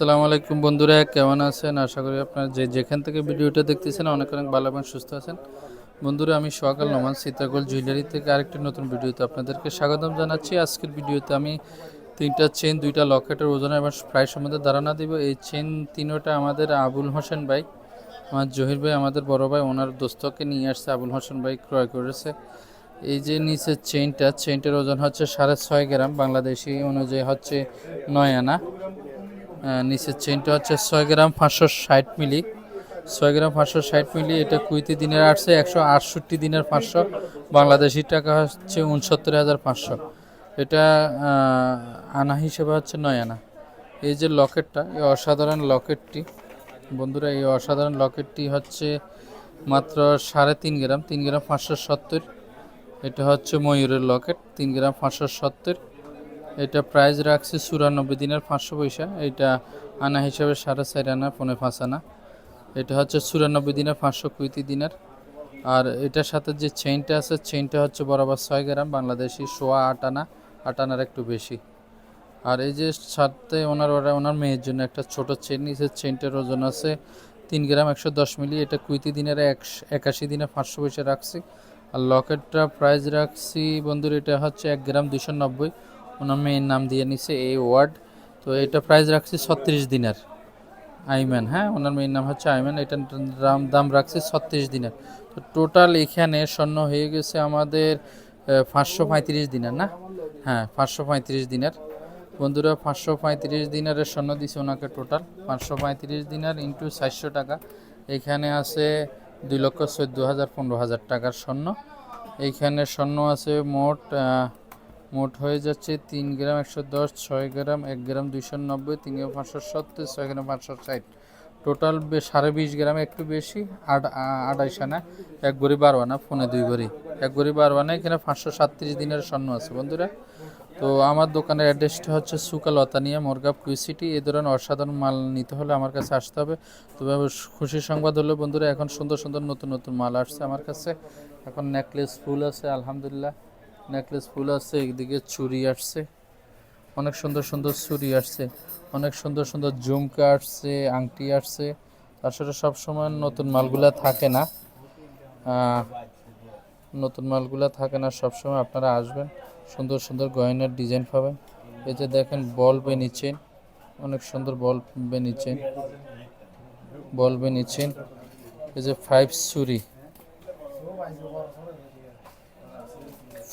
আসসালামু আলাইকুম বন্ধুরা, কেমন আছেন? আশা করি আপনারা যে যেখান থেকে ভিডিওটা দেখতেছেন অনেক অনেক ভালো এবং সুস্থ আছেন। বন্ধুরা, আমি সকাল নমান, সীতাকল জুয়েলারি থেকে আরেকটি নতুন ভিডিওতে আপনাদেরকে স্বাগতম জানাচ্ছি। আজকের ভিডিওতে আমি তিনটা চেন দুইটা লকেটের ওজন এবং প্রায় সম্বন্ধে ধারণা দিব। এই চেন তিনোটা আমাদের আবুল হোসেন ভাই, আমার জহির ভাই, আমাদের বড় ভাই, ওনার দোস্তকে নিয়ে আসছে, আবুল হোসেন ভাই ক্রয় করেছে। এই যে নিচের চেইনটা চেইনটার ওজন হচ্ছে সাড়ে ছয় গ্রাম, বাংলাদেশি অনুযায়ী হচ্ছে নয় আনা। নিচের চেনটা হচ্ছে ছয় গ্রাম পাঁচশো ষাট মিলি। ছয় গ্রাম পাঁচশো ষাট মিলি, এটা কুইতি দিনের আসছে, একশো আটষট্টি দিনের পাঁচশো। বাংলাদেশি টাকা হচ্ছে উনসত্তর হাজার পাঁচশো। এটা আনা হিসেবে হচ্ছে নয় আনা। এই যে লকেটটা, এই অসাধারণ লকেটটি, বন্ধুরা, এই অসাধারণ লকেটটি হচ্ছে মাত্র সাড়ে তিন গ্রাম তিন গ্রাম পাঁচশো সত্তর। এটা হচ্ছে ময়ূরের লকেট, তিন গ্রাম পাঁচশো সত্তর। এটা প্রাইস রাখছি চুরানব্বই দিনের পাঁচশো পয়সা। এটা আনা হিসাবে সাড়ে চার আনা পনেরো পাঁচ আনা। এটা হচ্ছে চুরানব্বই দিনের পাঁচশো কুইতি দিনের। আর এটার সাথে যে চেইনটা আছে চেইনটা হচ্ছে বরাবর ছয় গ্রাম, বাংলাদেশি সোয়া আট আনা, আট আনার একটু বেশি। আর এই যে সাথে ওনার, ওরা ওনার মেয়ের জন্য একটা ছোট চেন নিচে চেনটার ওজন আছে তিন গ্রাম একশো দশ মিলি। এটা কুইতি দিনের একশ- একাশি দিনে পাঁচশো পয়সা রাখছি। আর লকেটটা প্রাইস রাখছি বন্ধুর, এটা হচ্ছে এক গ্রাম দুশো নব্বই। ওনার মেয়ের নাম দিয়ে নিছে এই ওয়ার্ড। তো এটা প্রাইস রাখছি ছত্রিশ দিনের। আইম্যান হ্যাঁ? ওনার মেয়ের নাম হচ্ছে আইম্যান। এটার দাম দাম রাখছি ছত্রিশ দিনের। তো টোটাল এখানে স্বর্ণ হয়ে গেছে আমাদের পাঁচশো পঁয়ত্রিশ দিনের, না? হ্যাঁ পাঁচশো পঁয়ত্রিশ দিনের। বন্ধুরা, পাঁচশো পঁয়ত্রিশ দিনারের স্বর্ণ দিছে ওনাকে টোটাল পাঁচশো পঁয়ত্রিশ দিনার ইন্টু চারশো টাকা। এখানে আছে দুই লক্ষ চোদ্দ হাজার পনেরো হাজার টাকার স্বর্ণ। এইখানে স্বর্ণ আছে মোট মোট হয়ে যাচ্ছে তিন গ্রাম একশো দশ, ছয় গ্রাম এক গ্রাম দুইশো নব্বই, তিন গ্রাম পাঁচশো সত্তর, ছয় গ্রাম পাঁচশো ষাট। টোটাল সাড়ে বিশ গ্রাম একটু বেশি, আট আড়াইশ আনা, এক গড়ি বারো আনা, ফোনে দুই গড়ি। এক গড়ি বারো আনা, এখানে পাঁচশো সাতত্রিশ দিনের স্বর্ণ আছে বন্ধুরা। তো আমার দোকানের অ্যাড্রেসটা হচ্ছে সুকা লতানিয়া মোরগাপ কুইসিটি এই ধরনের অসাধারণ মাল নিতে হলে আমার কাছে আসতে হবে। তবে খুশির সংবাদ হলো বন্ধুরা, এখন সুন্দর সুন্দর নতুন নতুন মাল আসছে আমার কাছে। এখন নেকলেস ফুল আছে, আলহামদুলিল্লাহ। নেকলেস ফুল আছে একদিকে চুড়ি আসছে। অনেক সুন্দর সুন্দর চুড়ি আসছে, অনেক সুন্দর সুন্দর ঝুমকা আসছে, আংটি আসছে। আসলে সবসময় নতুন মালগুলা থাকে না। নতুন মালগুলা থাকে না, সবসময় আপনারা আসবেন, সুন্দর সুন্দর গয়নার ডিজাইন পাবেন। এই যে দেখেন, বল বেনি চেন, অনেক সুন্দর বল বেনি চেন, বল বেনি চেন। এই যে ফাইভ সুরি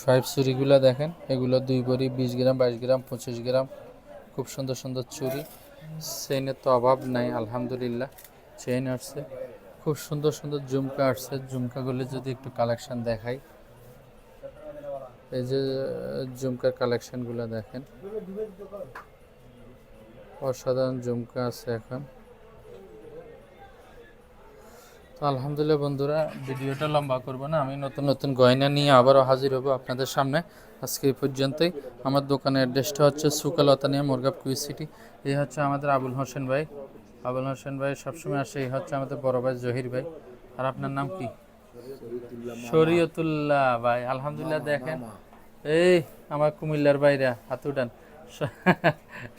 ফাইভ চুরিগুলো দেখেন। এগুলো দুই ভরি, বিশ গ্রাম, বাইশ গ্রাম, পঁচিশ গ্রাম। খুব সুন্দর সুন্দর চুরি চেইনের তো অভাব নাই, আলহামদুলিল্লাহ। চেইন আসছে। খুব সুন্দর সুন্দর ঝুমকা আসছে। ঝুমকাগুলো যদি একটু কালেকশান দেখাই। এই যে, ঝুমকার কালেকশানগুলো দেখেন। অসাধারণ ঝুমকা আছে এখন। তো আলহামদুলিল্লাহ বন্ধুরা, ভিডিওটা লম্বা করব না, আমি নতুন নতুন গয়না নিয়ে আবারও হাজির হব আপনাদের সামনে আজকে এই পর্যন্তই। আমার দোকানের অ্যাড্রেসটা হচ্ছে সুকালতানিয়া মোরগাপ কুইজ সিটি। এই হচ্ছে আমাদের আবুল হোসেন ভাই। আবুল হোসেন ভাই সবসময় আসে, এই হচ্ছে আমাদের বড় ভাই জহির ভাই। আর আপনার নাম কি? শরীয়তুল্লাহ ভাই, আলহামদুলিল্লাহ দেখেন। এই আমার কুমিল্লার বাইরে হাত উঠান। স-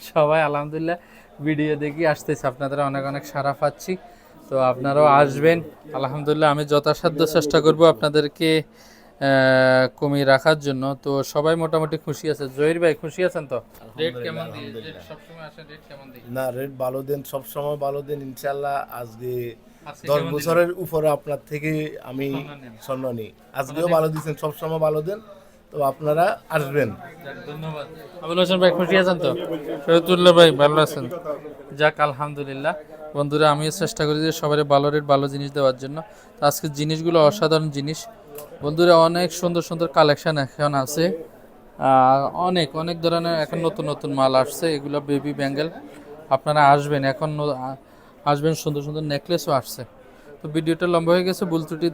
সবাই আলহামদুলিল্লাহ, ভিডিও দেখি, আসতেছে। আপনাদের অনেক অনেক সারা পাচ্ছি। তো আপনারাও আসবেন। আলহামদুলিল্লাহ আমি যথাসাধ্য চেষ্টা করব আপনাদেরকে কমিয়ে রাখার জন্য। তো সবাই মোটামুটি খুশি আছে। জহির ভাই খুশি আছেন তো? রেট কেমন দিয়ে রেট সবসময় আসে রেট কেমন দিই না রেট ভালো দেন সব সময় ভালো দেন। ইনশাল্লাহ আজকে দশ বছরের উপরে আপনার থেকে আমি স্বর্ণ। নিই। আজকেও ভালো দিচ্ছেন সব সময় ভালো দেন। তো আপনারা আসবেন। ধন্যবাদ। আবুল হোসেন ভাই খুশি আছেন তো? শরীয়তুল্লাহ ভাই ভালো আছেন। যাক আলহামদুলিল্লাহ। বন্ধুরা, আমিও চেষ্টা করি যে সবাই ভালো রেট ভালো জিনিস দেওয়ার জন্য। তো আজকে জিনিসগুলো অসাধারণ জিনিস। বন্ধুরা, অনেক সুন্দর সুন্দর কালেকশন এখন আছে। অনেক অনেক ধরনের এখন নতুন নতুন মাল আসছে। এগুলো বেবি ব্যাঙ্গেল আপনারা আসবেন, এখন আসবেন, সুন্দর সুন্দর নেকলেসও আসছে। তো ভিডিওটা লম্বা হয়ে গেছে, ভুল ত্রুটি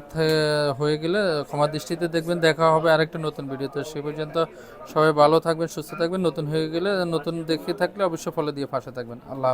হয়ে গেলে ক্ষমা দৃষ্টিতে দেখবেন। দেখা হবে আরেকটা নতুন ভিডিওতে। সে পর্যন্ত সবাই ভালো থাকবেন, সুস্থ থাকবেন। নতুন হয়ে গেলে, নতুন দেখে থাকলে অবশ্যই ফলো দিয়ে পাশে থাকবেন। আল্লাহ।